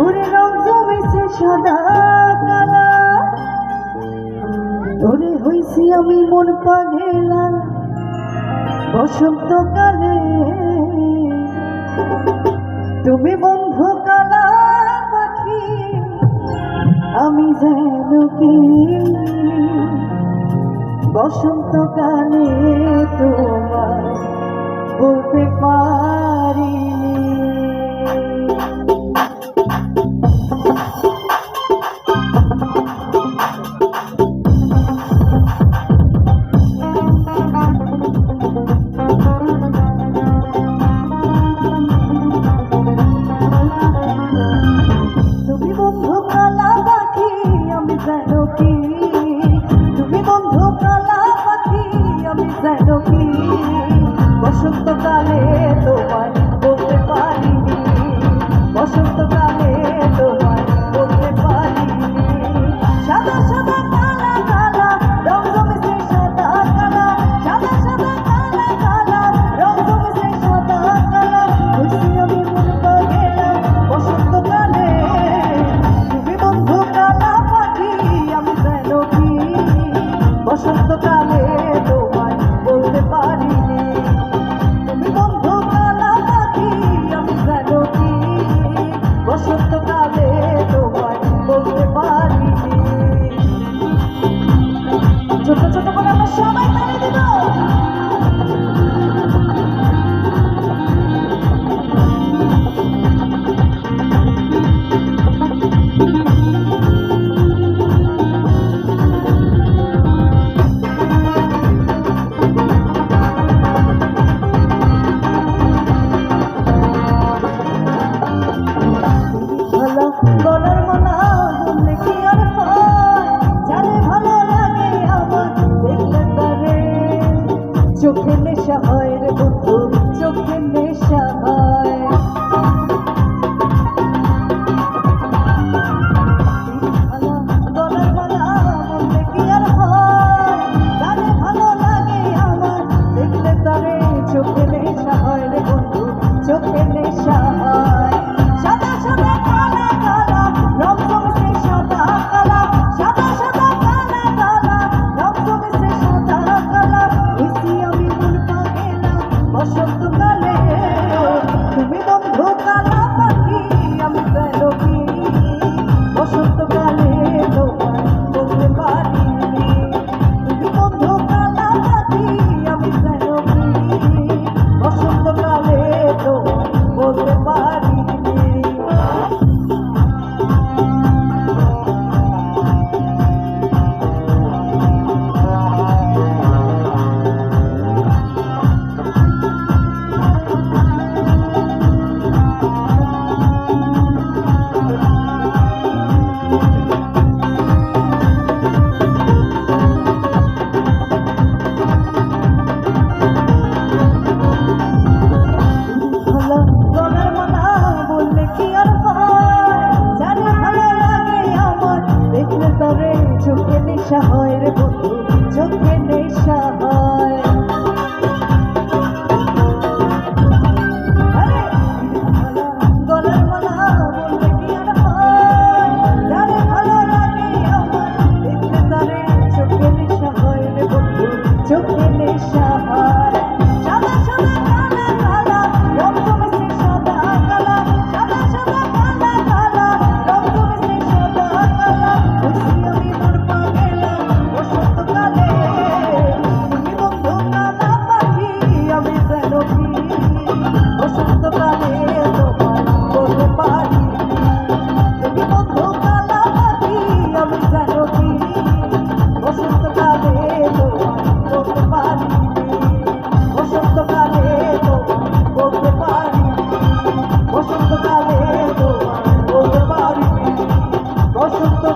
ওরে রং জমেছে সাদা কালা। ওরে হইছি আমি মন পাগেলা। বসন্তকালে। তুমি বন্ধু কালা পাখি, আমি যেন কি? বসন্তকালে তোমার বলতে পার Oh.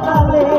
কালে